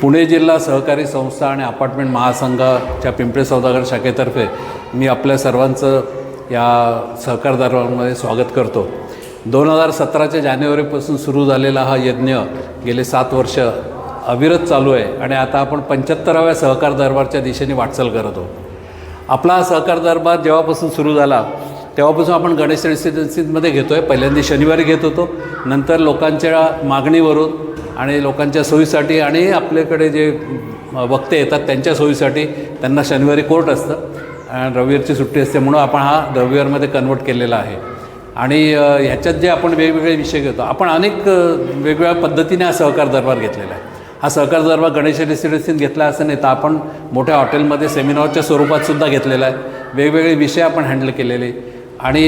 पुणे जिल्हा सहकारी संस्था आणि अपार्टमेंट महासंघाच्या पिंपळे सौदागर शाखेतर्फे मी आपल्या सर्वांचं या सहकार दरबारमध्ये स्वागत करतो. दोन हजार सतराच्या जानेवारीपासून सुरू झालेला हा यज्ञ गेले सात वर्ष अविरत चालू आहे आणि आता आपण पंच्याहत्तराव्या सहकार दरबारच्या दिशेने वाटचाल करत आहोत. आपला हा सहकार दरबार जेव्हापासून सुरू झाला तेव्हापासून आपण गणेश रेसिडेन्सीमध्ये घेतो आहे पहिल्यांदा शनिवारी घेत होतो. नंतर लोकांच्या मागणीवरून आणि लोकांच्या सोयीसाठी आणि आपल्याकडे जे वक्ते येतात त्यांच्या सोयीसाठी त्यांना शनिवारी कोर्ट असतं आणि रविवारची सुट्टी असते म्हणून आपण हा रविवारमध्ये कन्वर्ट केलेला आहे. आणि ह्याच्यात जे आपण वेगवेगळे विषय घेतो आपण अनेक वेगवेगळ्या पद्धतीने हा सहकार दरबार घेतलेला आहे. हा सहकार दरबार गणेश रेसिडेन्सीत घेतला असं नाही तर आपण मोठ्या हॉटेलमध्ये सेमिनारच्या स्वरूपात सुद्धा घेतलेला आहे. वेगवेगळे विषय आपण हँडल केलेले. आणि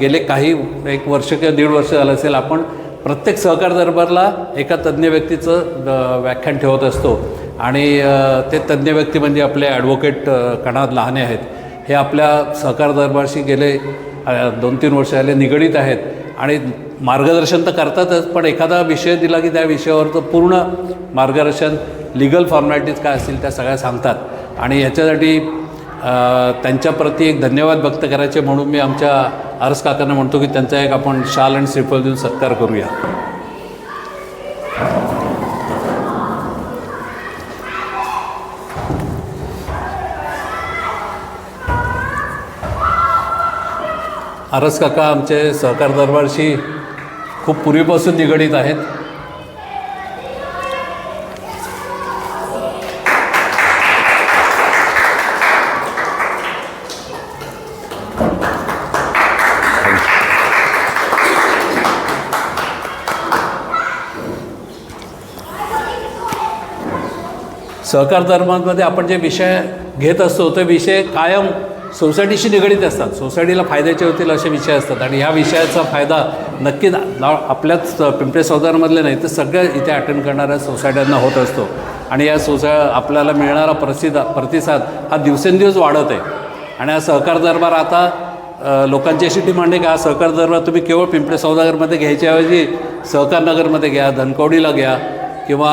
गेले काही एक वर्ष किंवा दीड वर्ष झालं असेल आपण प्रत्येक सहकार दरबारला एका तज्ज्ञ व्यक्तीचं व्याख्यान ठेवत असतो. आणि ते तज्ज्ञ व्यक्ती म्हणजे आपले ॲडव्होकेट कणाद लहाने आहेत. हे आपल्या सहकार दरबारशी गेले दोन तीन वर्ष आले निगडीत आहेत. आणि मार्गदर्शन तर करतातच पण एखादा विषय दिला की त्या विषयावरचं पूर्ण मार्गदर्शन लिगल फॉर्मॅलिटीज काय असतील त्या सगळ्या सांगतात. आणि ह्याच्यासाठी त्यांच्याप्रती एक धन्यवाद व्यक्त करायचे म्हणून मी आमच्या आरस काकांना म्हणतो की त्यांचा एक आपण शाल आणि श्रीफल देऊन सत्कार करूया. आरस काका आमचे सहकार दरबारशी खूप पूर्वीपासून निगडीत आहेत. सहकार धर्मांमध्ये आपण जे विषय घेत असतो ते विषय कायम सोसायटीशी निगडीत असतात. सोसायटीला फायद्याचे होतील असे विषय असतात आणि ह्या विषयाचा फायदा नक्कीच आपल्याच पिंपळे सौदारमधले नाही तर सगळ्या इथे अटेंड करणाऱ्या सोसायट्यांना होत असतो. आणि या सोसा आपल्याला मिळणारा प्रसिद्ध प्रतिसाद हा दिवसेंदिवस वाढत आहे. आणि हा सहकार दरबार आता लोकांची अशी डिमांड आहे की हा सहकार दरबार तुम्ही केवळ पिंपळे सौदागरमध्ये घ्यायच्याऐवजी सहकार नगरमध्ये घ्या धनकवडीला घ्या किंवा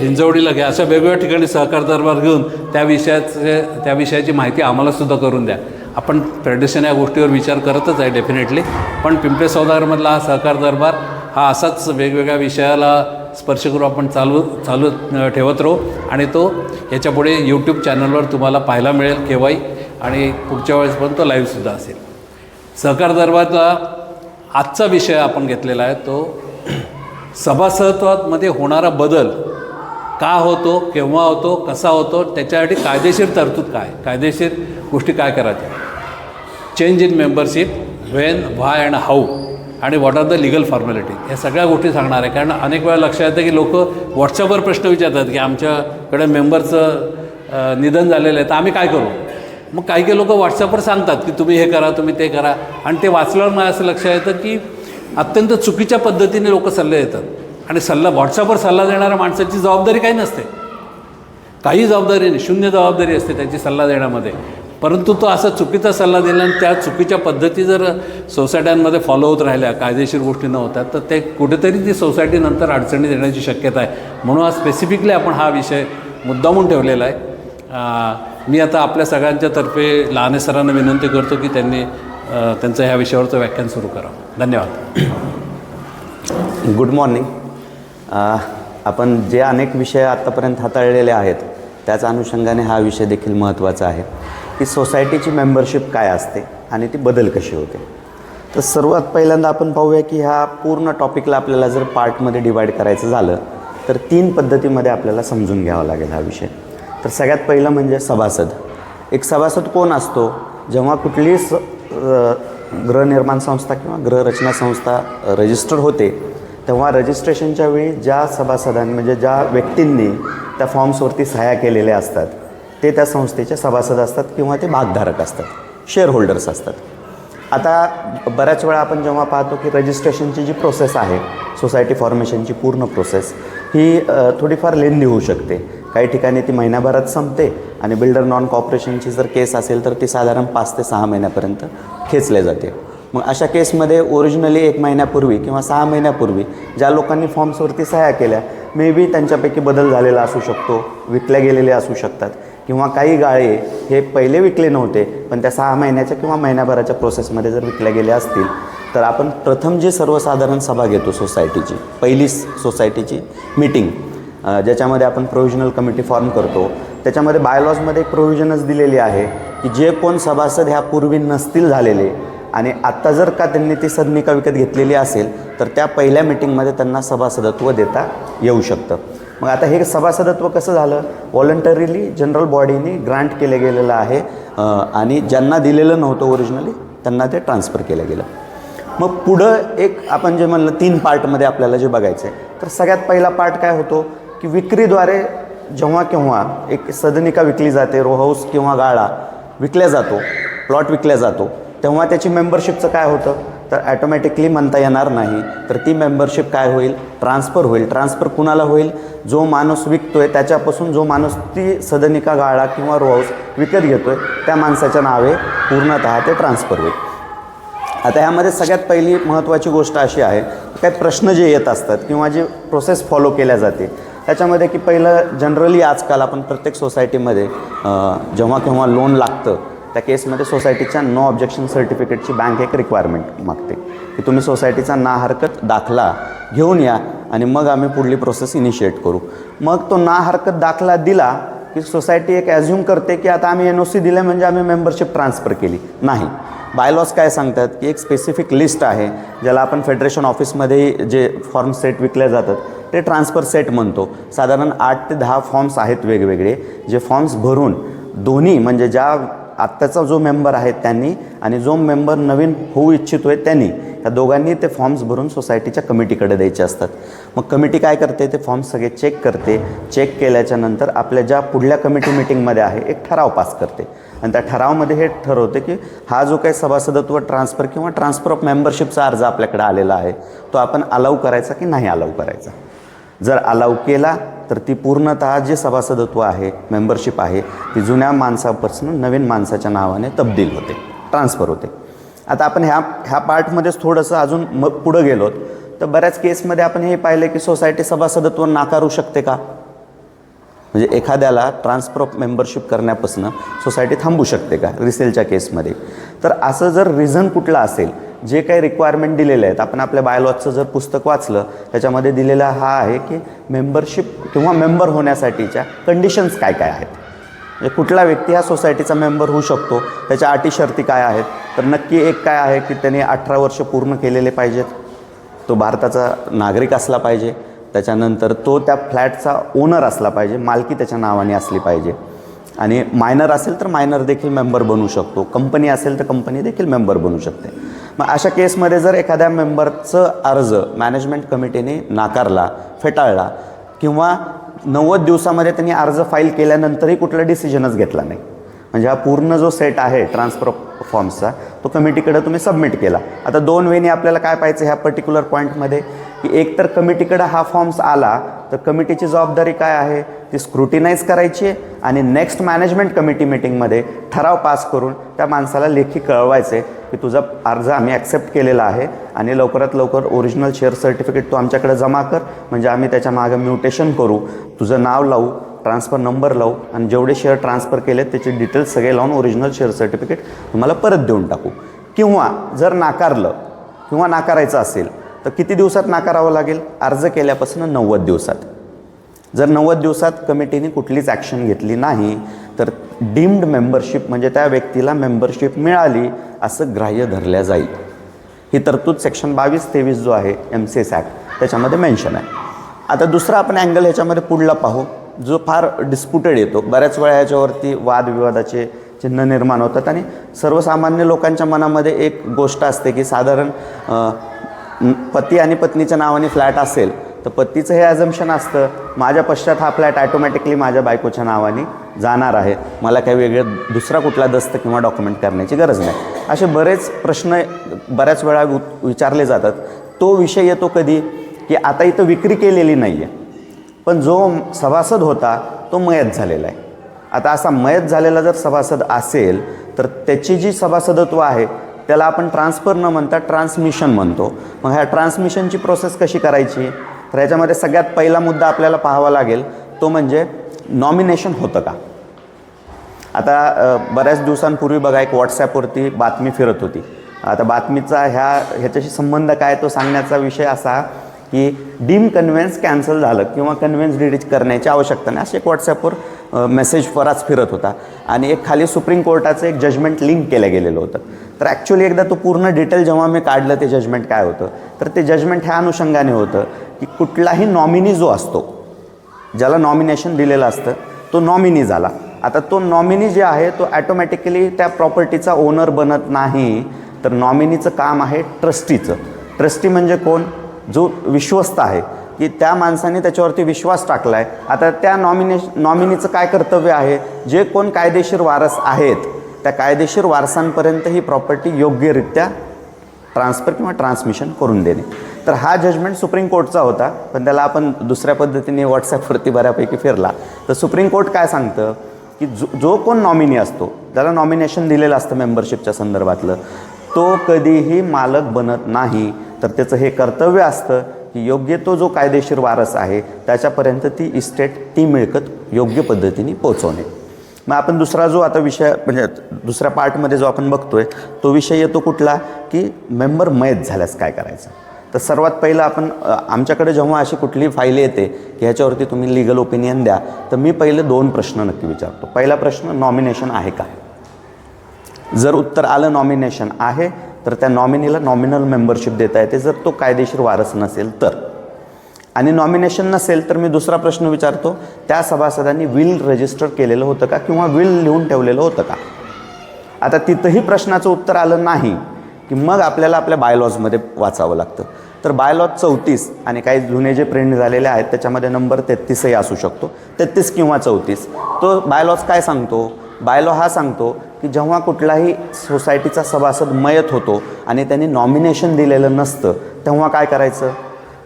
हिंजवडीला घ्या अशा वेगवेगळ्या ठिकाणी सहकार दरबार घेऊन त्या विषयाचे त्या विषयाची माहिती आम्हालासुद्धा करून द्या. आपण फेडरेशन या गोष्टीवर विचार करतच आहे डेफिनेटली पण पिंपळे सौदागरमधला हा सहकार दरबार हा असाच वेगवेगळ्या विषयाला स्पर्श करू आपण चालू चालू ठेवत राहू. आणि तो याच्यापुढे यूट्यूब चॅनलवर तुम्हाला पाहायला मिळेल केव्हाही. आणि पुढच्या वेळेस पण तो लाईव्हसुद्धा असेल. सहकार दरबारचा आजचा विषय आपण घेतलेला आहे तो सभासदत्वामध्ये होणारा बदल का होतो केव्हा होतो कसा होतो त्याच्यासाठी कायदेशीर तरतूद काय? कायदेशीर गोष्टी काय करायच्या? Change in membership when why and how आणि what are the legal formality या सगळ्या गोष्टी सांगणार आहे. कारण अनेक वेळा लक्षात येतं की लोक व्हॉट्सअपवर प्रश्न विचारतात की आमच्याकडे मेंबरचं निधन झालेलं आहे. तर आम्ही काय करू? मग काही काही लोक व्हॉट्सअपवर सांगतात की तुम्ही हे करा तुम्ही ते करा. आणि ते वाचल्यावर मला असं लक्षात येतं की अत्यंत चुकीच्या पद्धतीने लोक सल्ले देतात. आणि सल्ला व्हॉट्सअपवर सल्ला देणाऱ्या माणसाची जबाबदारी काही नसते. काही जबाबदारी नाही शून्य जबाबदारी असते त्याची सल्ला देण्यामध्ये. परंतु तो असा चुकीचा सल्ला दिला आणि त्या चुकीच्या पद्धती जर सोसायट्यांमध्ये फॉलो होत राहिल्या कायदेशीर गोष्टी न होत्या तर ते कुठेतरी ती सोसायटी नंतर अडचणीत येण्याची शक्यता आहे. म्हणून आज स्पेसिफिकली आपण हा विषय मुद्दामून ठेवलेला आहे. मी आता आपल्या सगळ्यांच्या तर्फे लहाने सरांना विनंती करतो की त्यांनी त्यांचं ह्या विषयावरचं व्याख्यान सुरू करावं धन्यवाद. गुड मॉर्निंग आपण जे अनेक विषय आत्तापर्यंत हाताळलेले आहेत त्याच अनुषंगाने हा विषय देखील महत्त्वाचा आहे की सोसायटीची मेंबरशिप काय असते आणि ती बदल कशी होते. तर सर्वात पहिल्यांदा आपण पाहूया की ह्या पूर्ण टॉपिकला आपल्याला जर पार्टमध्ये डिवाईड करायचं झालं तर तीन पद्धतीमध्ये आपल्याला समजून घ्यावा लागेल हा विषय. तर सगळ्यात पहिलं म्हणजे सभासद. एक सभासद कोण असतो? जेव्हा कुठली स गृहनिर्माण संस्था किंवा गृहरचना संस्था रजिस्टर होते तेव्हा रजिस्ट्रेशनच्या वेळी ज्या सभासदांनी म्हणजे ज्या व्यक्तींनी त्या फॉर्म्सवरती सह्या केलेल्या असतात ते त्या संस्थेचे सभासद असतात किंवा ते भागधारक असतात शेअर होल्डर्स असतात. आता बऱ्याच वेळा आपण जेव्हा पाहतो की रजिस्ट्रेशनची जी प्रोसेस आहे सोसायटी फॉर्मेशनची पूर्ण प्रोसेस ही थोडीफार लेंदी होऊ शकते. काही ठिकाणी ती महिन्याभरात संपते आणि बिल्डर नॉन कॉपरेशनची जर केस असेल तर ती साधारण पाच ते सहा महिन्यापर्यंत खेचले जाते. मग अशा केसमध्ये ओरिजिनली एक महिन्यापूर्वी किंवा सहा महिन्यापूर्वी ज्या लोकांनी फॉर्म्सवरती सह्या केल्या मे बी त्यांच्यापैकी बदल झालेला असू शकतो विकल्या गेलेले असू शकतात किंवा काही गाळे हे पहिले विकले नव्हते पण त्या सहा महिन्याच्या किंवा महिन्याभराच्या प्रोसेसमध्ये जर विकल्या गेल्या असतील तर आपण प्रथम जी सर्वसाधारण सभा घेतो सोसायटीची पहिली सोसायटीची मीटिंग ज्याच्यामध्ये आपण प्रोव्हिजनल कमिटी फॉर्म करतो. त्याच्यामध्ये बायलॉजमध्ये एक प्रोव्हिजनच दिलेली आहे की जे कोण सभासद ह्या पूर्वी नसतील झालेले आणि आत्ता जर का त्यांनी ती सदनिका विकत घेतलेली असेल तर त्या पहिल्या मिटिंगमध्ये त्यांना सभासदत्व देता येऊ शकतं. मग आता हे सभासदत्व कसं झालं? व्हॉलंटरीली जनरल बॉडीने ग्रांट केलं गेलेलं आहे आणि ज्यांना दिलेलं नव्हतं ओरिजिनली त्यांना ते ट्रान्सफर केलं गेलं. मग पुढं एक आपण जे म्हणलं तीन पार्टमध्ये आपल्याला जे बघायचं आहे तर सगळ्यात पहिला पार्ट काय होतो? की विक्रीद्वारे जेव्हा केव्हा एक सदनिका विकली जाते रो हाऊस किंवा गाळा विकल्या जातो प्लॉट विकल्या जातो तेव्हा त्याची मेंबरशिपचं काय होतं? तर ॲटोमॅटिकली म्हणता येणार नाही. तर ती मेंबरशिप काय होईल? ट्रान्सफर होईल. ट्रान्सफर कुणाला होईल? जो माणूस विकतो आहे त्याच्यापासून जो माणूस ती सदनिका गाळा किंवा रो हाऊस विकत आहे त्या माणसाच्या नावे पूर्णतः ते ट्रान्सफर होईल. आता ह्यामध्ये सगळ्यात पहिली महत्त्वाची गोष्ट अशी आहे की काही प्रश्न जे येत असतात किंवा जे प्रोसेस फॉलो केल्या जाते त्याच्यामध्ये की पहिलं जनरली आजकाल आपण प्रत्येक सोसायटीमध्ये जेव्हा केव्हा लोन लागतं त्या केसमध्ये सोसायटीच्या नो ऑब्जेक्शन सर्टिफिकेटची बँक एक रिक्वायरमेंट मागते. की तुम्ही सोसायटीचा ना हरकत दाखला घेऊन या आणि मग आम्ही पुढली प्रोसेस इनिशिएट करू. मग तो ना हरकत दाखला दिला की सोसायटी एक ॲझ्युम करते की आता आम्ही एन ओ सी दिलं म्हणजे आम्ही मेंबरशिप ट्रान्सफर केली. नाही. बायलॉज काय सांगतात? की एक स्पेसिफिक लिस्ट आहे ज्याला आपण फेडरेशन ऑफिसमध्ये जे फॉर्म सेट विकले जातात ते ट्रान्सफर सेट म्हणतो. साधारण आठ ते दहा फॉर्म्स आहेत वेगवेगळे. जे फॉर्म्स भरून दोन्ही म्हणजे ज्या आत्ताचा जो मेंबर आहे त्यांनी आणि जो मेंबर नवीन होऊ इच्छितो आहे त्यांनी या दोघांनी ते फॉर्म्स भरून सोसायटीच्या कमिटीकडे द्यायचे असतात. मग कमिटी काय करते? ते फॉर्म्स सगळे चेक करते. चेक केल्याच्यानंतर आपल्या ज्या पुढल्या कमिटी मिटिंगमध्ये आहे एक ठराव पास करते. आणि त्या ठरावमध्ये हे ठरवते की हा जो काही सभासदत्व ट्रान्सफर किंवा ट्रान्सफर ऑफ मेंबरशिपचा अर्ज आपल्याकडे आलेला आहे तो आपण अलाऊ करायचा की नाही अलाऊ करायचा? जर अलाऊ केला तर ती पूर्णतः जे सभासदत्व आहे मेंबरशिप आहे ती जुन्या माणसापासून नवीन माणसाच्या नावाने तब्दील होते ट्रान्सफर होते. आता आपण ह्या ह्या पार्टमध्येच थोडंसं अजून मग पुढं गेलोत. तर बऱ्याच केसमध्ये आपण हे पाहिलं की सोसायटी सभासदत्व नाकारू शकते का? म्हणजे एखाद्याला ट्रान्सफर ऑफ मेंबरशिप करण्यापासून सोसायटी थांबू शकते का रिसेलच्या केसमध्ये तर असं जर रिझन कुठलं असेल जे काही रिक्वायरमेंट दिलेले आहेत आपण आपल्या बायलॉजचं जर पुस्तक वाचलं त्याच्यामध्ये दिलेला हा आहे की मेंबरशिप किंवा मेंबर होण्यासाठीच्या कंडिशन्स काय काय आहेत? म्हणजे कुठला व्यक्ती हा सोसायटीचा मेंबर होऊ शकतो? त्याच्या अटी शर्ती काय आहेत? तर नक्की एक काय आहे की त्याने अठरा वर्ष पूर्ण केलेले पाहिजेत? तो भारताचा नागरिक असला पाहिजे. त्याच्यानंतर तो त्या फ्लॅटचा ओनर असला पाहिजे मालकी त्याच्या नावाने असली पाहिजे. आणि मायनर असेल तर मायनर देखील मेंबर बनू शकतो. कंपनी असेल तर कंपनी देखील मेंबर बनू शकते. मग अशा केसमध्ये जर एखाद्या मेंबरचं अर्ज मॅनेजमेंट कमिटीने नाकारला फेटाळला किंवा नव्वद दिवसामध्ये त्यांनी अर्ज फाईल केल्यानंतरही कुठला डिसिजनच घेतला नाही. म्हणजे हा पूर्ण जो सेट आहे ट्रान्सफर फॉर्म्सचा तो कमिटीकडे तुम्ही सबमिट केला. आता दोन वेने आपल्याला काय पाहिजे ह्या पर्टिक्युलर पॉईंटमध्ये की एक तर कमिटीकडे हा फॉर्म्स आला तर कमिटीची जबाबदारी काय आहे? ती स्क्रुटिनाईज करायची आहे आणि नेक्स्ट मॅनेजमेंट कमिटी मिटिंगमध्ये ठराव पास करून त्या माणसाला लेखी कळवायचे की तुझा अर्ज आम्ही ॲक्सेप्ट केलेला आहे आणि लवकरात लवकर ओरिजिनल शेअर सर्टिफिकेट तू आमच्याकडे जमा कर. म्हणजे आम्ही त्याच्या मागं म्युटेशन करू. तुझं नाव लावू. ट्रान्सफर नंबर लावू आणि जेवढे शेअर ट्रान्सफर केले त्याचे डिटेल्स सगळे लावून ओरिजिनल शेअर सर्टिफिकेट तुम्हाला परत देऊन टाकू. किंवा जर नाकारलं किंवा नाकारायचं असेल तर किती दिवसात नाकारावं लागेल? अर्ज केल्यापासून नव्वद दिवसात. जर नव्वद दिवसात कमिटीने कुठलीच ॲक्शन घेतली नाही तर डीम्ड मेंबरशिप म्हणजे त्या व्यक्तीला मेंबरशिप मिळाली असं ग्राह्य धरल्या जाईल. ही तरतूद सेक्शन बावीस तेवीस जो आहे एम सी एस ॲक्ट त्याच्यामध्ये मेन्शन आहे. आता दुसरा आपण अँगल ह्याच्यामध्ये पुढला पाहू. जो फार डिस्प्युटेड येतो. बऱ्याच वेळा याच्यावरती वादविवादाचे चिन्ह निर्माण होतात आणि सर्वसामान्य लोकांच्या मनामध्ये एक गोष्ट असते की साधारण पती आणि पत्नीच्या नावाने फ्लॅट असेल तर पतीचं हे ॲझम्शन असतं माझ्या पश्चात हा फ्लॅट ॲटोमॅटिकली माझ्या बायकोच्या नावाने जाणार आहे. मला काही वेगळं दुसरा कुठला दस्त किंवा डॉक्युमेंट करण्याची गरज नाही. असे बरेच प्रश्न बऱ्याच वेळा विचारले जातात. तो विषय येतो कधी? की आता इथं विक्री केलेली नाही आहे पण जो सभासद होता तो मयत झालेला आहे. आता असा मयत झालेला जर सभासद असेल तर त्याची जी सभासदत्व आहे त्याला आपण ट्रान्सफर न म्हणता ट्रान्समिशन म्हणतो. मग ह्या ट्रान्समिशनची प्रोसेस कशी करायची? तर ह्याच्यामध्ये सगळ्यात पहिला मुद्दा आपल्याला पाहावा लागेल तो म्हणजे नॉमिनेशन होतं का? आता बऱ्याच दिवसांपूर्वी बघा एक व्हॉट्सॲपवरती बातमी फिरत होती. आता बातमीचा ह्या ह्याच्याशी संबंध काय तो सांगण्याचा विषय असा की डीम कन्व्हेन्स कॅन्सल झालं किंवा कन्व्हेन्स डिलीट करण्याची आवश्यकता नाही. असे एक व्हॉट्सॲपवर मेसेज फराच फिरत होता. आणि एक खाली सुप्रीम कोर्टाचं एक जजमेंट लिंक केलं गेलेलं होतं. तर ॲक्च्युली एकदा तो पूर्ण डिटेल जेव्हा मी काढलं ते जजमेंट काय होतं? तर ते जजमेंट ह्या अनुषंगाने होतं की कुठलाही नॉमिनी जो असतो ज्याला नॉमिनेशन दिलेलं असतं तो नॉमिनी झाला. आता तो नॉमिनी जे आहे तो ॲटोमॅटिकली त्या प्रॉपर्टीचा ओनर बनत नाही. तर नॉमिनीचं काम आहे ट्रस्टीचं ट्रस्टी म्हणजे कोण? जो विश्वस्त आहे की त्या माणसाने त्याच्यावरती विश्वास टाकला आहे आता त्या नॉमिने नॉमिनीचं काय कर्तव्य आहे? जे कोण कायदेशीर वारस आहेत त्या कायदेशीर वारसांपर्यंत ही प्रॉपर्टी योग्यरित्या ट्रान्सफर किंवा ट्रान्समिशन करून देणे. तर हा जजमेंट सुप्रीम कोर्टचा होता पण त्याला आपण दुसऱ्या पद्धतीने व्हॉट्सॲपवरती बऱ्यापैकी फिरला. तर सुप्रीम कोर्ट काय सांगतं की जो जो कोण नॉमिनी असतो त्याला नॉमिनेशन दिलेलं असतं मेंबरशिपच्या संदर्भातलं. तो कधीही मालक बनत नाही. तर त्याचं हे कर्तव्य असतं की योग्य तो जो कायदेशीर वारस आहे त्याच्यापर्यंत ती इस्टेट ती मिळकत योग्य पद्धतीने पोचवणे मग आपण दुसरा जो आता विषय म्हणजे दुसऱ्या पार्टमध्ये जो आपण बघतोय तो विषय येतो कुठला की मेंबर मयत झाल्यास काय करायचं? तर सर्वात पहिलं आपण आमच्याकडे जेव्हा अशी कुठली फाईल येते की ह्याच्यावरती तुम्ही लिगल ओपिनियन द्या तर मी पहिले दोन प्रश्न नक्की विचारतो. पहिला प्रश्न नॉमिनेशन आहे का जर उत्तर आलं नॉमिनेशन आहे तर त्या नॉमिनीला नॉमिनल मेंबरशिप देता येते. जर तो कायदेशीर वारस नसेल तर. आणि नॉमिनेशन नसेल तर मी दुसरा प्रश्न विचारतो त्या सभासदांनी विल रजिस्टर केलेलं होतं का किंवा विल लिहून ठेवलेलं होतं का? आता तिथंही प्रश्नाचं उत्तर आलं नाही की मग आपल्याला आपल्या बायलॉजमध्ये वाचावं लागतं. तर बायलॉज चौतीस आणि काही जुने जे प्रिंट झालेले आहेत त्याच्यामध्ये नंबर तेहतीसही असू शकतो. तेहतीस किंवा चौतीस. तो बायलॉज काय सांगतो? बायलॉ हा सांगतो की जेव्हा कुठलाही सोसायटीचा सभासद मयत होतो आणि त्यांनी नॉमिनेशन दिलेलं नसतं तेव्हा काय करायचं?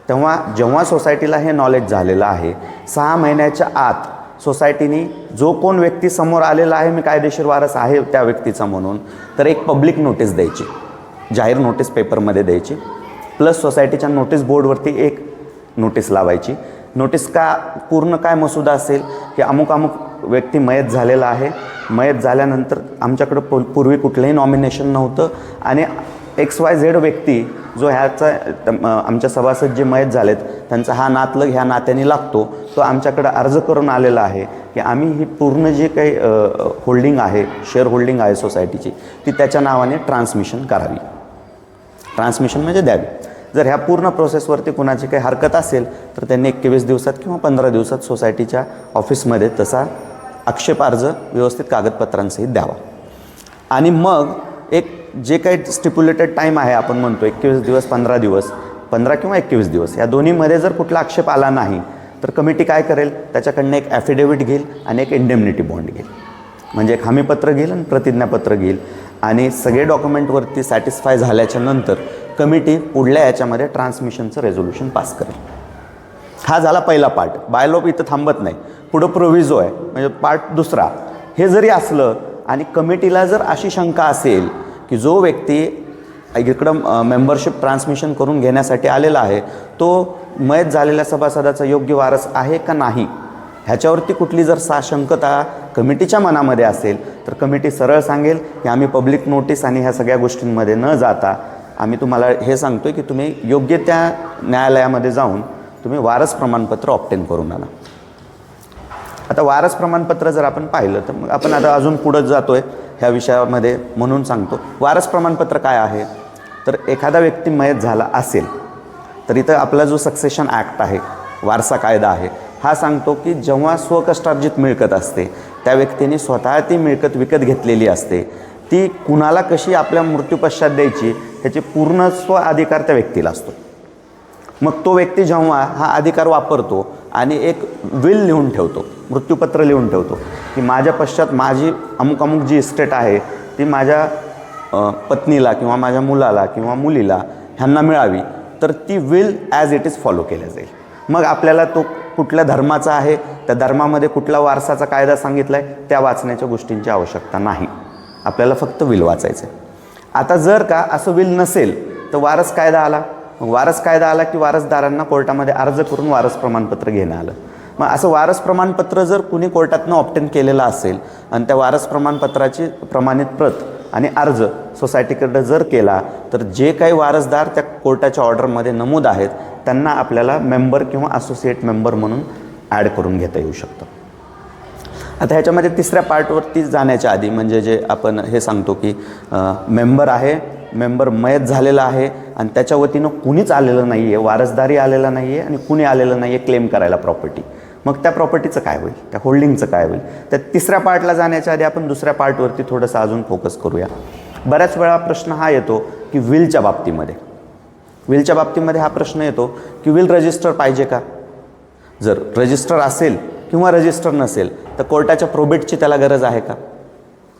तेव्हा जेव्हा सोसायटीला हे नॉलेज झालेलं आहे सहा महिन्याच्या आत सोसायटीनी जो कोण व्यक्ती समोर आलेला आहे मी कायदेशीर वारस आहे त्या व्यक्तीचा म्हणून तर एक पब्लिक नोटीस द्यायची जाहीर नोटीस पेपरमध्ये द्यायची प्लस सोसायटीच्या नोटीस बोर्डवरती एक नोटीस लावायची नोटीस का पूर्ण काय मसुदा असेल? की अमुक अमुक व्यक्ती मयत झालेला आहे. मयत झाल्यानंतर आमच्याकडं पू पूर्वी कुठलंही नॉमिनेशन नव्हतं. आणि एक्स वाय झेड व्यक्ती जो ह्याचा आमच्या सभासद जे मयत झालेत त्यांचा हा नातलग ह्या नात्याने लागतो. तो आमच्याकडं अर्ज करून आलेला आहे की आम्ही ही पूर्ण जे काही होल्डिंग आहे शेअर होल्डिंग आहे सोसायटीची ती त्याच्या नावाने ट्रान्समिशन करावी. ट्रान्समिशन म्हणजे द्यावी. जर ह्या पूर्ण प्रोसेसवरती कुणाची काही हरकत असेल तर त्यांनी एकवीस दिवसात किंवा पंधरा दिवसात सोसायटीच्या ऑफिसमध्ये तसा आक्षेप अर्ज व्यवस्थित कागदपत्रांसहित द्यावा. आणि मग एक जे काही स्टिप्युलेटेड टाईम आहे आपण म्हणतो एकवीस दिवस पंधरा दिवस पंधरा किंवा एकवीस दिवस या दोन्हीमध्ये जर कुठला आक्षेप आला नाही तर कमिटी काय करेल? त्याच्याकडनं एक ॲफिडेव्हिट घेईल आणि एक इंडेमनिटी बॉन्ड घेईल. म्हणजे एक हमीपत्र घेईल आणि प्रतिज्ञापत्र घेईल. आणि सगळे डॉक्युमेंटवरती सॅटिस्फाय झाल्याच्यानंतर कमिटी पुढल्या याच्यामध्ये ट्रान्समिशनचं रेझोल्युशन पास करेल. हा झाला पहिला पार्ट बायलॉप इथं थांबत नाही. पुढं प्रोव्हिजो आहे. म्हणजे पार्ट दुसरा. हे जरी असलं आणि कमिटीला जर अशी शंका असेल की जो व्यक्ती इकडं मेंबरशिप ट्रान्समिशन करून घेण्यासाठी आलेला आहे तो मयत झालेल्या सभासदाचा योग्य वारस आहे का नाही? ह्याच्यावरती कुठली जर साशंकता कमिटीच्या मनामध्ये असेल तर कमिटी सरळ सांगेल की आम्ही पब्लिक नोटीस आणि ह्या सगळ्या गोष्टींमध्ये न जाता आम्ही तुम्हाला हे सांगतो की तुम्ही योग्य त्या न्यायालयामध्ये जाऊन तुम्ही वारस प्रमाणपत्र ऑप्टेन करून आला आता वारस प्रमाणपत्र जर आपण पाहिलं तर मग आपण आता अजून पुढं जातो आहे ह्या विषयामध्ये म्हणून सांगतो. वारस प्रमाणपत्र काय आहे? तर एखादा व्यक्ती मयत झाला असेल तर इथं आपला जो सक्सेशन ॲक्ट आहे वारसा कायदा आहे हा सांगतो की जेव्हा स्वकष्टार्जित मिळकत असते त्या व्यक्तीने स्वतः ती मिळकत विकत घेतलेली असते. ती कुणाला कशी आपल्या मृत्यूपश्चात द्यायची ह्याचे पूर्ण स्व अधिकार त्या व्यक्तीला असतो. मग तो व्यक्ती जेव्हा हा अधिकार वापरतो आणि एक विल लिहून ठेवतो मृत्यूपत्र लिहून ठेवतो की माझ्या पश्चात माझी अमुक अमुक जी इस्टेट आहे ती माझ्या पत्नीला किंवा माझ्या मुलाला किंवा मुलीला ह्यांना मिळावी तर ती will as it is follow केल्या जाईल. मग आपल्याला तो कुठल्या धर्माचा आहे त्या धर्मामध्ये कुठला वारसाचा कायदा सांगितला आहे त्या वाचण्याच्या गोष्टींची आवश्यकता नाही. आपल्याला फक्त विल वाचायचं आहे आता जर का असं विल नसेल तर वारस कायदा आला. मग वारस कायदा आला की वारसदारांना कोर्टामध्ये अर्ज करून वारस प्रमाणपत्र घेणं आलं. मग असं वारस प्रमाणपत्र जर कुणी कोर्टातनं ऑप्टेन केलेलं असेल आणि त्या वारस प्रमाणपत्राची प्रमाणित प्रत आणि अर्ज सोसायटीकडं जर केला तर जे काही वारसदार त्या कोर्टाच्या ऑर्डरमध्ये नमूद आहेत त्यांना आपल्याला मेंबर किंवा असोसिएट मेंबर म्हणून ॲड करून घेता येऊ शकतं. आता ह्याच्यामध्ये तिसऱ्या पार्टवरती जाण्याच्या आधी म्हणजे जे आपण हे सांगतो की मेंबर आहे मेंबर मयत झालेला आहे आणि त्याच्या वतीनं कुणीच आलेलं नाही आहे वारसदारी आलेला नाही आहे आणि कुणी आलेलं नाही आहे क्लेम करायला प्रॉपर्टी मग त्या प्रॉपर्टीचं काय होईल? त्या होल्डिंगचं काय होईल? त्या तिसऱ्या पार्टला जाण्याच्या आधी आपण दुसऱ्या पार्टवरती थोडंसं अजून फोकस करूया. बऱ्याच वेळा प्रश्न हा येतो की विलच्या बाबतीमध्ये. विलच्या बाबतीमध्ये हा प्रश्न येतो की विल रजिस्टर पाहिजे का? जर रजिस्टर असेल किंवा रजिस्टर नसेल तर कोर्टाच्या प्रोबेटची त्याला गरज आहे का?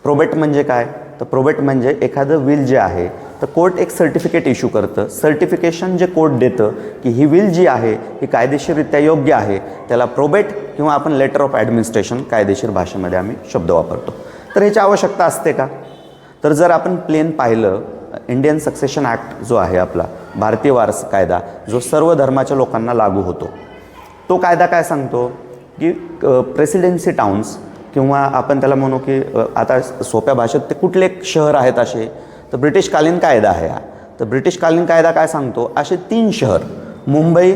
प्रोबेट म्हणजे काय? तर प्रोबेट म्हणजे एखादं विल जे आहे तर कोर्ट एक सर्टिफिकेट इश्यू करतं. सर्टिफिकेशन जे कोर्ट देतं की ही विल जी आहे ही कायदेशीररित्या योग्य आहे. त्याला प्रोबेट किंवा आपण लेटर ऑफ ॲडमिनिस्ट्रेशन कायदेशीर भाषेमध्ये आम्ही शब्द वापरतो. तर ह्याची आवश्यकता असते का? तर जर आपण प्लेन पाहिलं इंडियन सक्सेशन ॲक्ट जो आहे आपला भारतीय वारस कायदा जो सर्व धर्माच्या लोकांना लागू होतो. तो कायदा काय सांगतो? की प्रेसिडेन्सी टाउन्स किंवा आपण त्याला म्हणू की आता सोप्या भाषेत ते कुठले शहर आहेत असे? तर ब्रिटिशकालीन कायदा आहे हा. तर ब्रिटिशकालीन कायदा काय सांगतो? असे तीन शहर मुंबई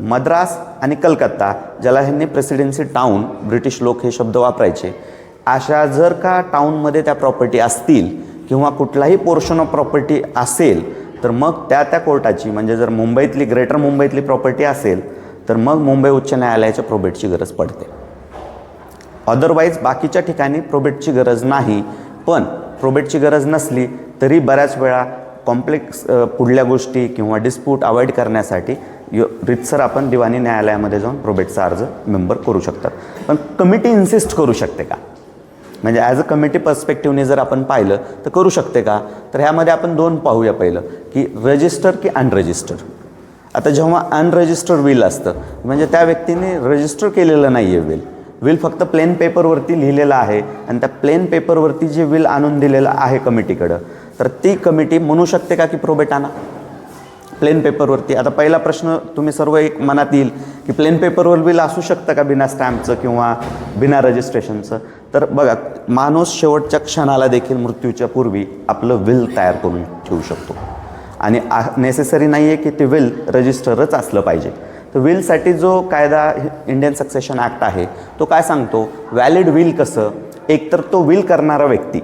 मद्रास आणि कलकत्ता ज्याला ह्यांनी प्रेसिडेन्सी टाऊन ब्रिटिश लोक हे शब्द वापरायचे. अशा जर का टाऊनमध्ये त्या प्रॉपर्टी असतील किंवा कुठलाही पोर्शन ऑफ प्रॉपर्टी असेल तर मग त्या त्या कोर्टाची म्हणजे जर मुंबईतली ग्रेटर मुंबईतली प्रॉपर्टी असेल तर मग मुंबई उच्च न्यायालयाच्या प्रोबेटची गरज पडते. अदरवाईज बाकीच्या ठिकाणी प्रोबेटची गरज नाही पण प्रोबेटची गरज नसली तरी बऱ्याच वेळा कॉम्प्लेक्स पुढल्या गोष्टी किंवा डिस्प्यूट अवॉइड करण्यासाठी यो रितसर आपण दिवाणी न्यायालयामध्ये जाऊन प्रोबेटचा अर्ज मेंबर करू शकतात. पण कमिटी इन्सिस्ट करू शकते का? म्हणजे ॲज अ कमिटी पर्स्पेक्टिव्हने जर आपण पाहिलं तर करू शकते का? तर ह्यामध्ये आपण दोन पाहूया पहिलं की रजिस्टर की अनरजिस्टर आता जेव्हा अनरजिस्टर विल असतं म्हणजे त्या व्यक्तीने रजिस्टर केलेलं नाही आहे विल विल फक्त प्लेन पेपरवरती लिहिलेलं आहे आणि त्या प्लेन पेपरवरती जे विल आणून दिलेलं आहे कमिटीकडं तर ती कमिटी म्हणू शकते का की प्रोबेट आणा प्लेन पेपरवरती आता पहिला प्रश्न तुम्ही सर्व एक मनात येईल की प्लेन पेपरवर बिल असू शकतं का बिना स्टॅम्पचं किंवा बिना रजिस्ट्रेशनचं तर बघा माणूस शेवटच्या क्षणाला देखील मृत्यूच्या पूर्वी आपलं विल तयार करून ठेवू शकतो. आणि नेसेसरी नाही आहे की ते विल रजिस्टरच असलं पाहिजे. तर विलसाठी जो कायदा इंडियन सक्सेशन ॲक्ट आहे तो काय सांगतो? व्हॅलिड विल कसं? एकतर तो विल करणारा व्यक्ती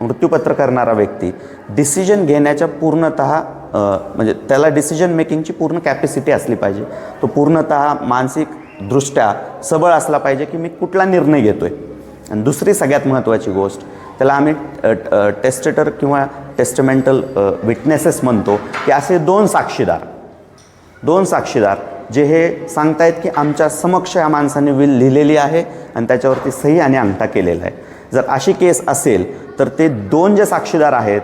मृत्यूपत्र करणारा व्यक्ती डिसिजन घेण्याच्या पूर्णत म्हणजे त्याला डिसिजन मेकिंगची पूर्ण कॅपॅसिटी असली पाहिजे. तो पूर्णतः मानसिकदृष्ट्या सबळ असला पाहिजे की मी कुठला निर्णय घेतो आहे आणि दुसरी सगळ्यात महत्त्वाची गोष्ट त्याला आम्ही टेस्टेटर किंवा टेस्टमेंटल विटनेसेस म्हणतो की असे दोन साक्षीदार दोन साक्षीदार जे हे सांगतायत की आमच्या समक्ष या माणसाने विल लिहिलेली आहे आणि त्याच्यावरती सही आणि अंगठा केलेला आहे. जर अशी केस असेल तर ते दोन जे साक्षीदार आहेत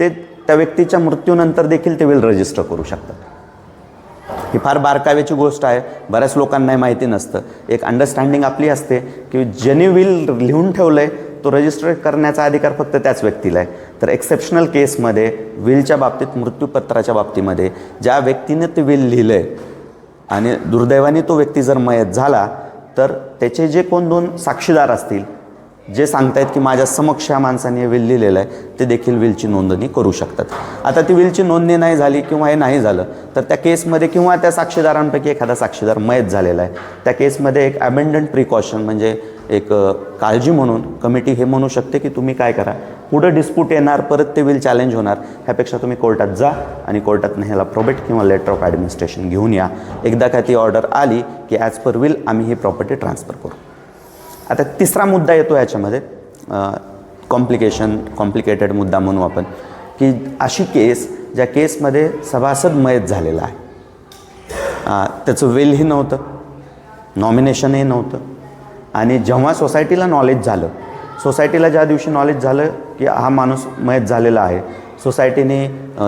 ते त्या व्यक्तीच्या मृत्यूनंतर देखील ते विल रजिस्टर करू शकतात. ही फार बारकाव्याची गोष्ट आहे. बऱ्याच लोकांना माहिती नसतं. एक अंडरस्टँडिंग आपली असते की ज्यांनी विल लिहून ठेवलं आहे तो रजिस्टर करण्याचा अधिकार फक्त त्याच व्यक्तीला आहे. तर एक्सेप्शनल केसमध्ये विलच्या बाबतीत मृत्यूपत्राच्या बाबतीमध्ये ज्या व्यक्तीने ते विल लिहिलं आहे आणि दुर्दैवाने तो व्यक्ती जर मयत झाला तर त्याचे जे कोण दोन साक्षीदार असतील जे सांगतायत की माझ्या समक्ष या माणसाने हे विल लिहिलेलं आहे ते देखील विलची नोंदणी करू शकतात. आता ती विलची नोंदणी नाही झाली किंवा हे नाही झालं तर त्या केसमध्ये किंवा त्या साक्षीदारांपैकी एखादा साक्षीदार मयत झालेला आहे. त्या केसमध्ये एक ॲबेंडंट प्रिकॉशन म्हणजे एक काळजी म्हणून कमिटी हे म्हणू शकते की तुम्ही काय करा. पुढं डिस्प्यूट येणार परत ते विल चॅलेंज होणार. ह्यापेक्षा तुम्ही कोर्टात जा आणि कोर्टातनं ह्याला प्रोबेट किंवा लेटर ऑफ ॲडमिनिस्ट्रेशन घेऊन या. एकदा का ती ऑर्डर आली की ॲज पर विल आम्ही ही प्रॉपर्टी ट्रान्सफर करू. आता तिसरा मुद्दा येतो याच्यामध्ये. कॉम्प्लिकेशन कॉम्प्लिकेटेड मुद्दा म्हणू आपण. की अशी केस ज्या केसमध्ये सभासद मयत झालेला आहे. त्याचं वेलही नव्हतं. नॉमिनेशनही नव्हतं. आणि जेव्हा सोसायटीला नॉलेज झालं सोसायटीला ज्या दिवशी नॉलेज झालं की हा माणूस मयत झालेला आहे सोसायटीने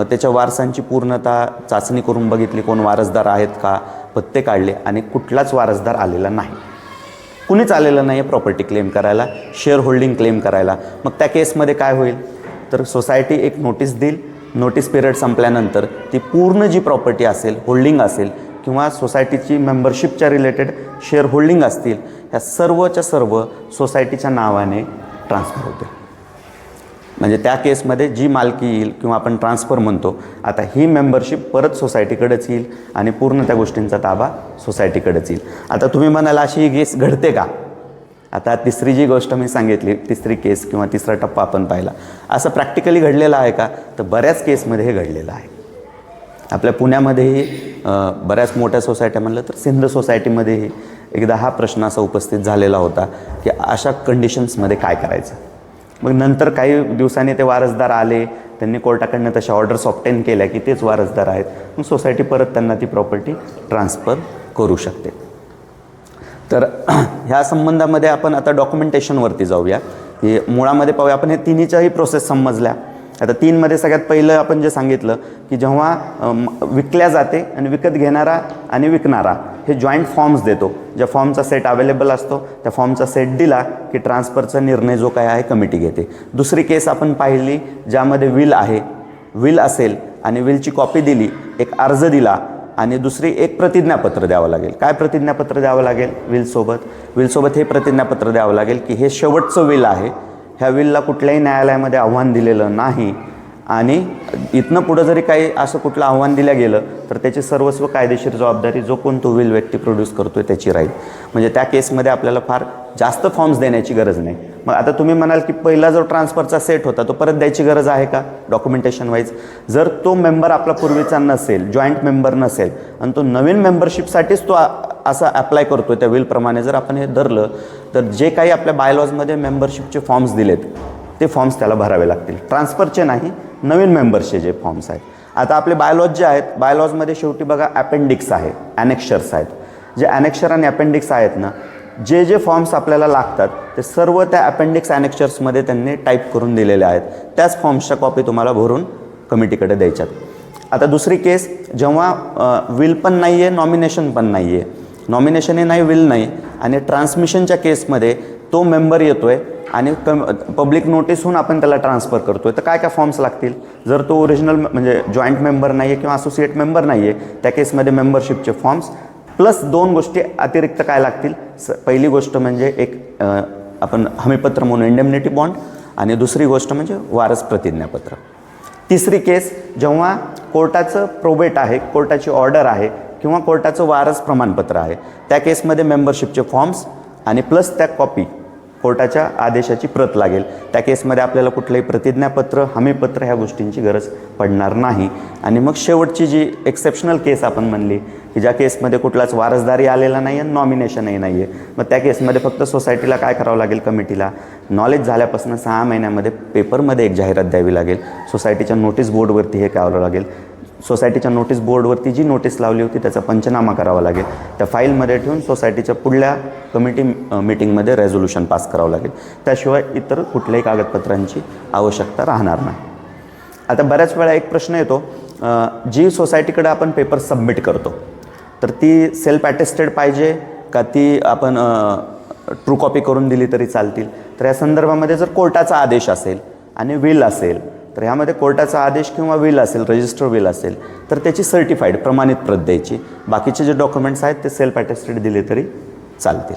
त्याच्या वारसांची पूर्णता चाचणी करून बघितली कोण वारसदार आहेत का पत्ते काढले आणि कुठलाच वारसदार आलेला नाही. कुणीच आलेलं नाही आहे प्रॉपर्टी क्लेम करायला शेअर होल्डिंग क्लेम करायला. मग त्या केसमध्ये काय होईल? तर सोसायटी एक नोटीस देईल. नोटीस पिरियड संपल्यानंतर ती पूर्ण जी प्रॉपर्टी असेल होल्डिंग असेल किंवा सोसायटीची मेंबरशिपच्या रिलेटेड शेअर होल्डिंग असतील ह्या सर्वच्या सर्व सोसायटीच्या नावाने ट्रान्सफर होते म्हणजे त्या केसमध्ये जी मालकी येईल किंवा आपण ट्रान्सफर म्हणतो आता ही मेंबरशिप परत सोसायटीकडेच येईल आणि पूर्ण त्या गोष्टींचा ताबा सोसायटीकडेच येईल. आता तुम्ही म्हणाल अशी ही केस घडते का? आता तिसरी जी गोष्ट मी सांगितली तिसरी केस किंवा तिसरा टप्पा आपण पाहिला. असं प्रॅक्टिकली घडलेलं आहे का? तर बऱ्याच केसमध्ये हे घडलेलं आहे. आपल्या पुण्यामध्येही बऱ्याच मोठ्या सोसायट्या म्हणलं तर सिंध सोसायटीमध्येही एकदा हा प्रश्न असा उपस्थित झालेला होता की अशा कंडिशन्समध्ये काय करायचं? मग नंतर काही दिवसांनी ते वारसदार आले त्यांनी कोर्टाकडनं तशा ऑर्डर्स ऑप्टेन केल्या की तेच वारसदार आहेत. मग सोसायटी परत त्यांना ती प्रॉपर्टी ट्रान्सफर करू शकते. तर ह्या संबंधामध्ये आपण आता डॉक्युमेंटेशनवरती जाऊया. की मुळामध्ये पाहूया. आपण हे तिन्हीच्याही प्रोसेस समजल्या. आता तीनमध्ये सगळ्यात पहिलं आपण जे सांगितलं की जेव्हा विकल्या जाते आणि विकत घेणारा आणि विकणारा हे जॉईंट फॉर्म्स देतो. ज्या फॉर्मचा सेट अवेलेबल असतो त्या फॉर्मचा सेट दिला की ट्रान्सफरचा निर्णय जो काय आहे कमिटी घेते. दुसरी केस आपण पाहिली ज्यामध्ये विल आहे. विल असेल आणि विलची कॉपी दिली एक अर्ज दिला आणि दुसरी एक प्रतिज्ञापत्र द्यावं लागेल. काय प्रतिज्ञापत्र द्यावं लागेल? विलसोबत विलसोबत हे प्रतिज्ञापत्र द्यावं लागेल की हे शेवटचं विल आहे. ह्या विलला कुठल्याही न्यायालयामध्ये आव्हान दिलेलं नाही. आणि इथनं पुढं जरी काही असं कुठलं आव्हान दिलं गेलं तर त्याची सर्वस्व कायदेशीर जबाबदारी जो कोण तो विल व्यक्ती प्रोड्यूस करतो आहे त्याची राहील म्हणजे त्या केसमध्ये आपल्याला फार जास्त फॉर्म्स देण्याची गरज नाही. मग आता तुम्ही म्हणाल की पहिला जो ट्रान्सफरचा सेट होता तो परत द्यायची गरज आहे का डॉक्युमेंटेशन वाईज जर तो मेंबर आपला पूर्वीचा नसेल जॉईंट मेंबर नसेल आणि तो नवीन मेंबरशिपसाठीच तो असा अप्लाय करतो त्या विलप्रमाणे जर आपण हे धरलं तर जे काही आपल्या बायलॉजमध्ये मेंबरशिपचे फॉर्म्स दिलेत ते फॉर्म्स त्याला भरावे लागतील. ट्रान्सफरचे नाही नवीन मेंबर्सचे जे फॉर्म्स आहेत. आता आपले बायलॉज जे आहेत बायलॉजमध्ये शेवटी बघा अपेंडिक्स आहे ॲनेक्शर्स आहेत. जे ॲनेक्शर आणि अपेंडिक्स आहेत ना जे जे फॉर्म्स आपल्याला लागतात ते सर्व त्या अपेंडिक्स ॲनेक्चर्समध्ये त्यांनी टाईप करून दिलेले आहेत. त्याच फॉर्म्सच्या कॉपी तुम्हाला भरून कमिटीकडे द्यायच्यात. आता दुसरी केस जेव्हा विल पण नाही आहे नॉमिनेशन पण नाही आहे नॉमिनेशनही नाही विल नाही. आणि ट्रान्समिशनच्या केसमध्ये तो मेंबर येतो आहे आणि कम पब्लिक नोटीसहून आपण त्याला ट्रान्सफर करतो आहे तर काय काय फॉर्म्स लागतील? जर तो ओरिजिनल म्हणजे जॉईंट मेंबर नाही आहे किंवा असोसिएट मेंबर नाही आहे त्या केसमध्ये मेंबरशिपचे फॉर्म्स प्लस दोन गोष्टी अतिरिक्त काय लागतील? स पहिली गोष्ट म्हणजे एक आपण हमीपत्र म्हणून इंडेमनिटी बॉन्ड आणि दुसरी गोष्ट म्हणजे वारस प्रतिज्ञापत्र. तिसरी केस जेव्हा कोर्टाचं प्रोबेट आहे कोर्टाची ऑर्डर आहे किंवा कोर्टाचं वारस प्रमाणपत्र आहे त्या केसमध्ये मेंबरशिपचे फॉर्म्स आणि प्लस त्या कॉपी कोर्टाच्या आदेशाची प्रत लागेल. त्या केसमध्ये आपल्याला कुठलंही प्रतिज्ञापत्र हमीपत्र ह्या गोष्टींची गरज पडणार नाही. आणि मग शेवटची जी एक्सेप्शनल केस आपण म्हणली की ज्या केसमध्ये कुठलाच वारसदारी आलेला नाही आणि नॉमिनेशनही नाही आहे मग त्या केसमध्ये फक्त सोसायटीला काय करावं लागेल? कमिटीला नॉलेज झाल्यापासून सहा महिन्यामध्ये पेपरमध्ये एक जाहिरात द्यावी लागेल. सोसायटीच्या नोटीस बोर्डवरती हे करावं लागेल. सोसायटीच्या नोटीस बोर्डवरती जी नोटीस लावली होती त्याचा पंचनामा करावा लागेल. त्या फाईलमध्ये ठेवून सोसायटीच्या पुढल्या कमिटी मिटिंगमध्ये रेझोल्युशन पास करावं लागेल. त्याशिवाय इतर कुठल्याही कागदपत्रांची आवश्यकता राहणार नाही. आता बऱ्याच वेळा एक प्रश्न येतो जी सोसायटीकडे आपण पेपर सबमिट करतो तर ती सेल्फ अटेस्टेड पाहिजे का ती आपण ट्रू कॉपी करून दिली तरी चालतील? तर या संदर्भामध्ये जर कोर्टाचा आदेश असेल आणि विल असेल तर ह्यामध्ये कोर्टाचा आदेश किंवा विल असेल रजिस्टर विल असेल तर त्याची सर्टिफाईड प्रमाणित प्रत द्यायची. बाकीचे जे डॉक्युमेंट्स आहेत ते सेल्फ अटेस्टेड दिले तरी चालतील.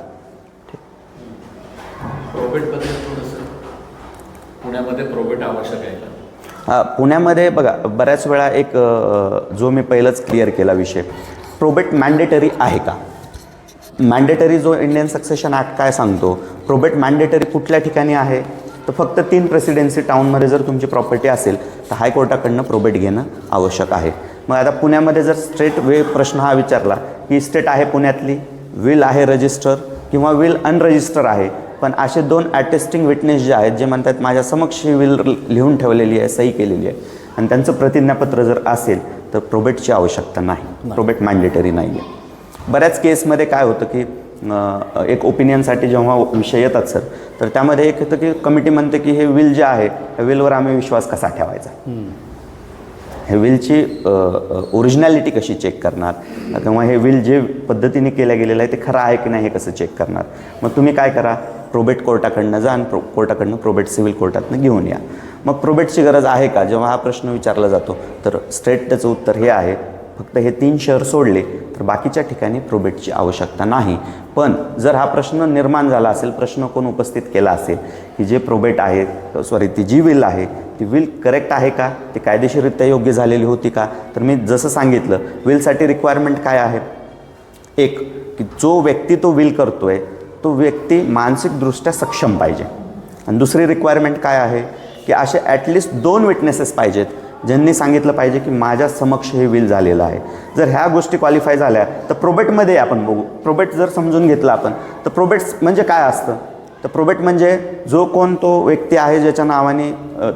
पुण्यामध्ये प्रोबेट आवश्यक आहे का? हा, पुण्यामध्ये बघा बऱ्याच वेळा एक जो मी पहिलंच क्लिअर केला विषय. प्रोबेट मॅन्डेटरी आहे का? मॅन्डेटरी जो इंडियन सक्सेशन ॲक्ट काय सांगतो? प्रोबेट मॅन्डेटरी कुठल्या ठिकाणी आहे? तर फक्त तीन प्रेसिडेन्सी टाऊनमध्ये जर तुमची प्रॉपर्टी असेल तर हायकोर्टाकडनं प्रोबेट घेणं आवश्यक आहे. मग आता पुण्यामध्ये जर स्ट्रेट वे प्रश्न हा विचारला की स्टेट आहे पुण्यातली? विल आहे रजिस्टर किंवा विल अनरजिस्टर आहे? पण असे दोन ॲटेस्टिंग विटनेस जे आहेत जे म्हणतात माझ्या समक्ष ही विल लिहून ठेवलेली आहे सही केलेली आहे. आणि त्यांचं प्रतिज्ञापत्र जर असेल तर प्रोबेटची आवश्यकता नाही. प्रोबेट मॅन्डेटरी नाही आहे बऱ्याच केसमध्ये काय होतं की एक ओपिनियनसाठी जेव्हा विषय येतात सर तर त्यामध्ये एक येतं की कमिटी म्हणते की हे विल जे आहे ह्या विलवर आम्ही विश्वास कसा ठेवायचा? हे विलची ओरिजिनॅलिटी कशी चेक करणार? किंवा हे विल जे पद्धतीने केलं गेलेलं आहे ते खरं आहे की नाही हे कसं चेक करणार? मग तुम्ही काय करा? प्रोबेट कोर्टाकडनं जा आणि प्रो कोर्टाकडनं प्रोबेट सिव्हिल कोर्टातनं घेऊन या. मग प्रोबेटची गरज आहे का? जेव्हा हा प्रश्न विचारला जातो तर स्ट्रेट त्याचं उत्तर हे आहे फक्त हे तीन शहर सोडले तर बाकीच्या ठिकाणी प्रोबेटची आवश्यकता नाही. पण जर हा प्रश्न निर्माण झाला असेल प्रश्न कोण उपस्थित केला असेल की जे प्रोबेट आहे सॉरी ती जी विल आहे ती विल करेक्ट आहे का? ती कायदेशीररित्या योग्य झालेली होती का? तर मी जसं सांगितलं विलसाठी रिक्वायरमेंट काय आहे? एक की जो व्यक्ती तो विल करतो आहे तो व्यक्ती मानसिकदृष्ट्या सक्षम पाहिजे. आणि दुसरी रिक्वायरमेंट काय आहे? की असे ॲटलिस्ट दोन विटनेसेस पाहिजेत ज्यांनी सांगितलं पाहिजे की माझ्या समक्ष हे विल झालेलं आहे. जर ह्या गोष्टी क्वालिफाय झाल्या तर प्रोबेटमध्ये आपण बघू. प्रोबेट जर समजून घेतलं आपण तर प्रोबेट्स म्हणजे काय असतं? तर प्रोबेट म्हणजे जो कोण तो व्यक्ती आहे ज्याच्या नावाने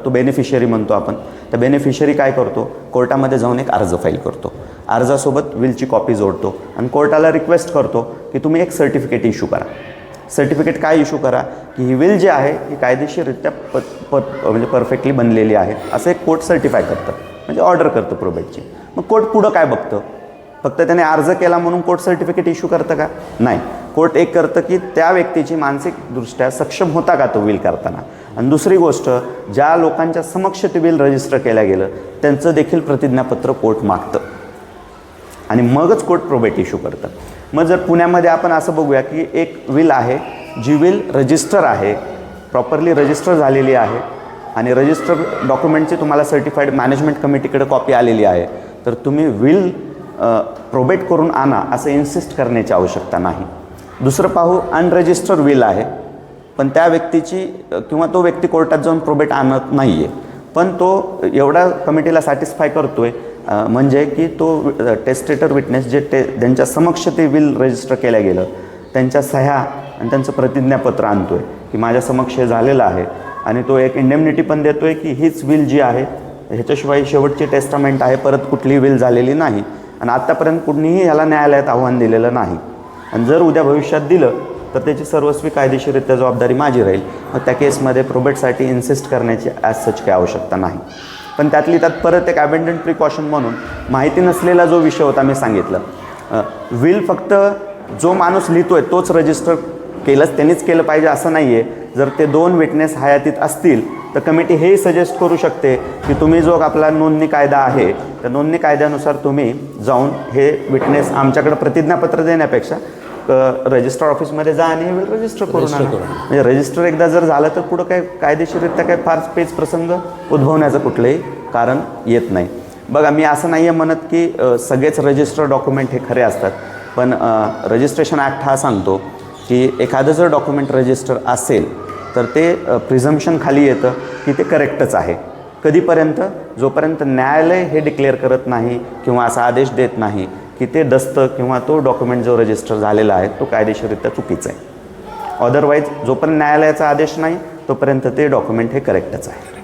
तो बेनिफिशियरी म्हणतो आपण. तर बेनिफिशियरी काय करतो? कोर्टामध्ये जाऊन एक अर्ज फाईल करतो. अर्जासोबत विलची कॉपी जोडतो. आणि कोर्टाला रिक्वेस्ट करतो की तुम्ही एक सर्टिफिकेट इश्यू करा. सर्टिफिकेट काय इशू करा की ही विल जी आहे ही कायदेशीररित्या प प म्हणजे परफेक्टली बनलेली आहे. असं एक कोर्ट सर्टिफाय करतं. म्हणजे ऑर्डर करतं प्रोबेटची मग कोर्ट पुढं काय बघतं? फक्त त्याने अर्ज केला म्हणून कोर्ट सर्टिफिकेट इश्यू करतं का? नाही. कोर्ट एक करतं की त्या व्यक्तीची मानसिकदृष्ट्या सक्षम होता का तो विल करताना? आणि दुसरी गोष्ट ज्या लोकांच्या समक्ष ते बिल रजिस्टर केलं गेलं त्यांचं देखील प्रतिज्ञापत्र कोर्ट मागतं. आणि मगच कोर्ट प्रोबेट इश्यू करतं. मग जर पुण्यामध्ये आपण असं बघूया की एक विल आहे जी विल रजिस्टर आहे प्रॉपरली रजिस्टर झालेली आहे आणि रजिस्टर डॉक्युमेंटची तुम्हाला सर्टिफाईड मॅनेजमेंट कमिटीकडे कॉपी आलेली आहे तर तुम्ही विल प्रोबेट करून आणा असं इन्सिस्ट करण्याची आवश्यकता नाही. दुसरं पाहू अनरजिस्टर विल आहे पण त्या व्यक्तीची किंवा तो व्यक्ती कोर्टात जाऊन प्रोबेट आणत नाही आहे पण तो एवढा कमिटीला सॅटिस्फाय करतो आहे म्हणजे की तो टेस्टेटर विटनेस जे टे ज्यांच्या समक्ष ते विल रजिस्टर केलं गेलं त्यांच्या सह्या आणि त्यांचं प्रतिज्ञापत्र आणतो आहे की माझ्या समक्ष हे झालेलं आहे. आणि तो एक इंडेमनिटी पण देतो आहे की हीच विल जी आहे ह्याच्याशिवाय शेवटची टेस्टामेंट आहे परत कुठलीही विल झालेली नाही. आणि आत्तापर्यंत कुणीही ह्याला न्यायालयात आव्हान दिलेलं नाही. आणि जर उद्या भविष्यात दिलं तर त्याची सर्वस्वी कायदेशीररित्या जबाबदारी माझी राहील. मग त्या केसमध्ये प्रोबेटसाठी इन्सिस्ट करण्याची ॲज सच काही आवश्यकता नाही. पण त्यातली त्यात परत एक ॲबेंडंट प्रिकॉशन म्हणून माहिती नसलेला जो विषय होता मी सांगितलं. विल फक्त जो माणूस लिहितोय तोच रजिस्टर केलंच त्यांनीच केलं पाहिजे असं नाही आहे जर ते दोन विटनेस हयातीत असतील तर कमिटी हेही सजेस्ट करू शकते की तुम्ही जो आपला नोंदणी कायदा आहे त्या नोंदणी कायद्यानुसार तुम्ही जाऊन हे विटनेस आमच्याकडे प्रतिज्ञापत्र देण्यापेक्षा रजिस्टर ऑफिसमध्ये जा आणि हे विल रजिस्टर करून Register आणा. करून आणा. म्हणजे रजिस्टर एकदा जर झालं तर पुढं काय कायदेशीररित्या काय फार पेच प्रसंग उद्भवण्याचं कुठलंही कारण येत नाही बघा मी असं नाही आहे म्हणत की अ, सगळेच रजिस्टर डॉक्युमेंट हे खरे असतात पण रजिस्ट्रेशन ॲक्ट हा सांगतो की एखादं जर डॉक्युमेंट रजिस्टर असेल तर ते प्रिझम्शन खाली येतं की ते करेक्टच आहे कधीपर्यंत जोपर्यंत न्यायालय हे डिक्लेअर करत नाही किंवा असा आदेश देत नाही की ते दस्त किंवा तो डॉक्युमेंट जो रजिस्टर झालेला आहे तो कायदेशीररित्या चुकीचा आहे. अदरवाईज जोपर्यंत न्यायालयाचा आदेश नाही तोपर्यंत ते डॉक्युमेंट हे करेक्टच आहे.